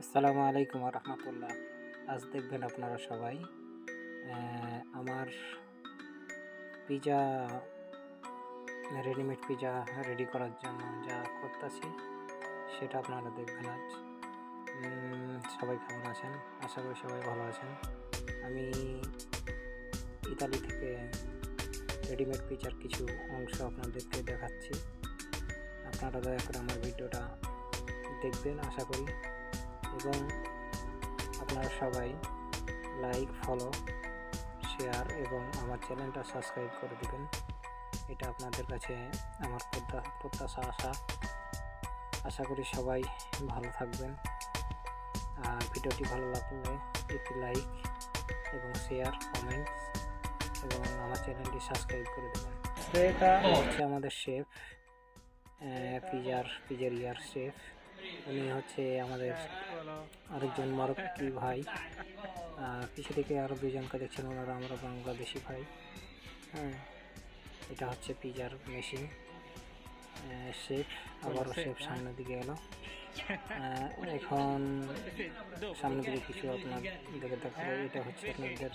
আসসালামু আলাইকুম রহমতুল্লাহ আজ দেখবেন আপনারা সবাই আমার পিজা রেডিমেড পিজা রেডি করার জন্য যা করতেছি, সেটা আপনারা দেখবেন আজ। সবাই কেমন আছেন? আশা করি সবাই ভালো আছেন। আমি ইতালি থেকে রেডিমেড পিজার কিছু অংশ আপনাদেরকে দেখাচ্ছি। আপনারা দয়া করে আমার ভিডিওটা দেখবেন, আশা করি। এবং আপনারা সবাই লাইক ফলো শেয়ার এবং আমার চ্যানেলটা সাবস্ক্রাইব করে দেবেন। এটা আপনাদের কাছে আমার প্রত্যা- প্রত্যাশা আশা। আশা করি সবাই ভালো থাকবেন। আর ভিডিওটি ভালো লাগলে একটি লাইক এবং শেয়ার কমেন্টস এবং আমার চ্যানেলটি সাবস্ক্রাইব করে দেবেন। এটা হচ্ছে আমাদের শেফ পিজার পিজারিয়ার শেফ উনি হচ্ছে আমাদের আরেকজন মারক্কি ভাই। পিছু থেকে আরও দুজনকে দেখছেন ওনারা আমরা বাংলাদেশি ভাই। হ্যাঁ এটা হচ্ছে পিজার মেশিন। শেফ আবারও শেফ সামনের দিকে এলো। এখন সামনের দিকে কিছু আপনার দেখে দেখাবো। এটা হচ্ছে আপনাদের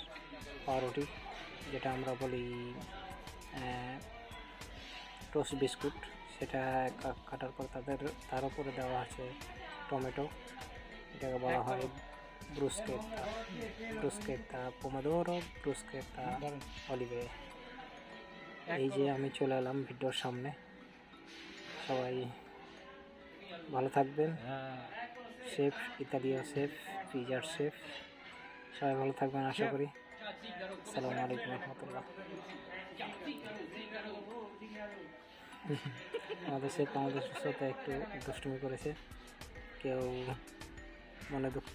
পাউরুটি যেটা আমরা বলি টোস্ট বিস্কুট। সেটা কাটার পর তাদের তার উপরে দেওয়া আছে টমেটো। এটাকে বলা হয় ব্রুস্কেটা ব্রুস্কেটা পোমাদোরো ব্রুস্কেটা অলিভে এই যে আমি চলে এলাম ভিডিওর সামনে। সবাই ভালো থাকবেন। শেফ ইতালীয় শেফ পিজার শেফ। সবাই ভালো থাকবেন আশা করি। আসসালামু আলাইকুম রহমতুল্লাহ। আমাদের সে আমাদের সাথে একটু দুষ্টুমি করেছে। কেউ মনে দুঃখ